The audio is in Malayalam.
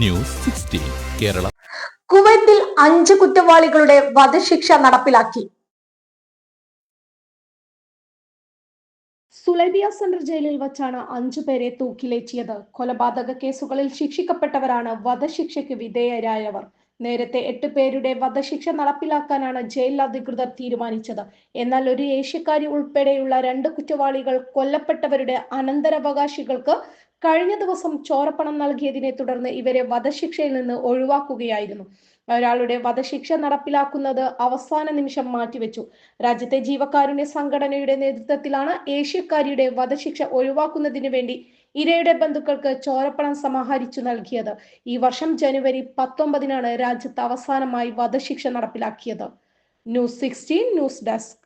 News sixteen Kerala. കുവൈത്തിൽ അഞ്ച് കുറ്റവാളികളുടെ വധശിക്ഷ നടപ്പിലാക്കി. സുലൈബിയ സെൻട്രൽ ജയിലിൽ വച്ചാണ് അഞ്ചു പേരെ തൂക്കിലേറ്റിയത്. കൊലപാതക കേസുകളിൽ ശിക്ഷിക്കപ്പെട്ടവരാണ് വധശിക്ഷയ്ക്ക് വിധേയരായവർ. നേരത്തെ എട്ട് പേരുടെ വധശിക്ഷ നടപ്പിലാക്കാനാണ് ജയിൽ അധികൃതർ തീരുമാനിച്ചത്. എന്നാൽ ഒരു ഏഷ്യക്കാരി ഉൾപ്പെടെയുള്ള രണ്ട് കുറ്റവാളികൾ കൊല്ലപ്പെട്ടവരുടെ അനന്തരാവകാശികൾക്ക് കഴിഞ്ഞ ദിവസം ചോരപ്പണം നൽകിയതിനെ തുടർന്ന് ഇവരെ വധശിക്ഷയിൽ നിന്ന് ഒഴിവാക്കുകയായിരുന്നു. ഒരാളുടെ വധശിക്ഷ നടപ്പിലാക്കുന്നത് അവസാന നിമിഷം മാറ്റിവെച്ചു. രാജ്യത്തെ ജീവകാരുണ്യ സംഘടനയുടെ നേതൃത്വത്തിലാണ് ഏഷ്യക്കാരിയുടെ വധശിക്ഷ ഒഴിവാക്കുന്നതിന് വേണ്ടി ഇരയുടെ ബന്ധുക്കൾക്ക് ചോരപ്പണം സമാഹരിച്ചു നൽകിയത്. ഈ വർഷം ജനുവരി പത്തൊമ്പതിനാണ് രാജ്യത്ത് അവസാനമായി വധശിക്ഷ നടപ്പിലാക്കിയത്. News sixteen news desk.